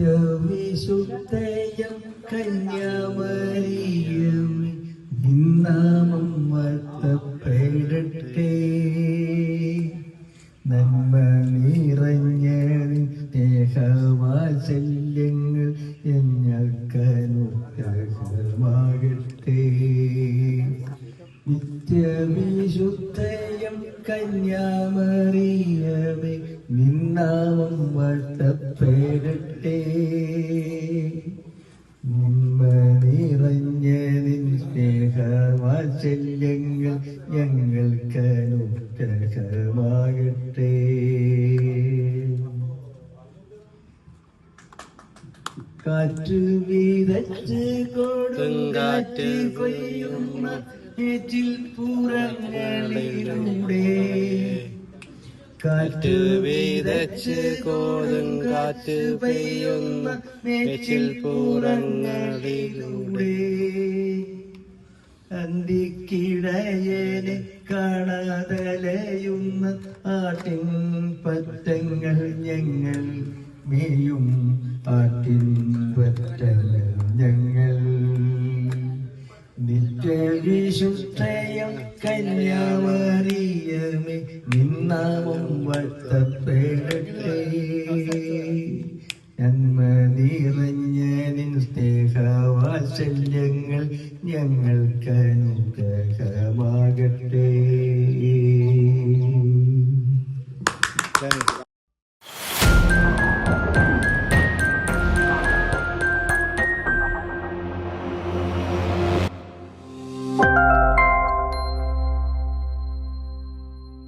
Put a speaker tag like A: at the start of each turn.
A: നിത്യവിശുദ്ധയം കന്യാമരിയമേ നിന്നാമം വാഴ്ത്തപ്പെടട്ടെ. നന്മ നിറഞ്ഞ സ്നേഹവാത്സല്യങ്ങൾ ഞങ്ങൾക്കനുഗ്രഹമാകട്ടെ നിത്യവിശുദ്ധയം കന്യാമറിയമേ നിന്നാമം വാഴ്ത്തപ്പെടട്ടെ. നിറഞ്ഞ നിൻ സ്നേഹവാത്സല്യങ്ങൾ ഞങ്ങൾക്കനുഗ്രഹമാകട്ടെ. കാറ്റ് വീതച്ച് കൊടുങ്കാറ്റ് കൊയ്യുന്ന ഏറ്റിൽ പൂരങ്ങളിലൂടെ
B: കാറ്റ് വീതച്ച് കാറ്റ് പെയ്യുന്ന മേച്ചിൽ പൂറങ്ങളിലൂടെ
A: അന്തിക്കിടയനെ കാണാതലയുന്ന ആട്ടിൻ പറ്റങ്ങൾ ഞങ്ങൾ മേയും. ആട്ടിൻ പറ്റങ്ങൾ ഞങ്ങൾ നിത്യവിശുദ്ധയം കന്യാമറിയമേ നിന്നാമം വട്ടപ്പെടട്ടെ നന്മ നിറഞ്ഞ നിൻ സ്നേഹവാത്സല്യങ്ങൾ ഞങ്ങൾക്ക് അനുഗ്രഹമാകട്ടെ
B: Thank you.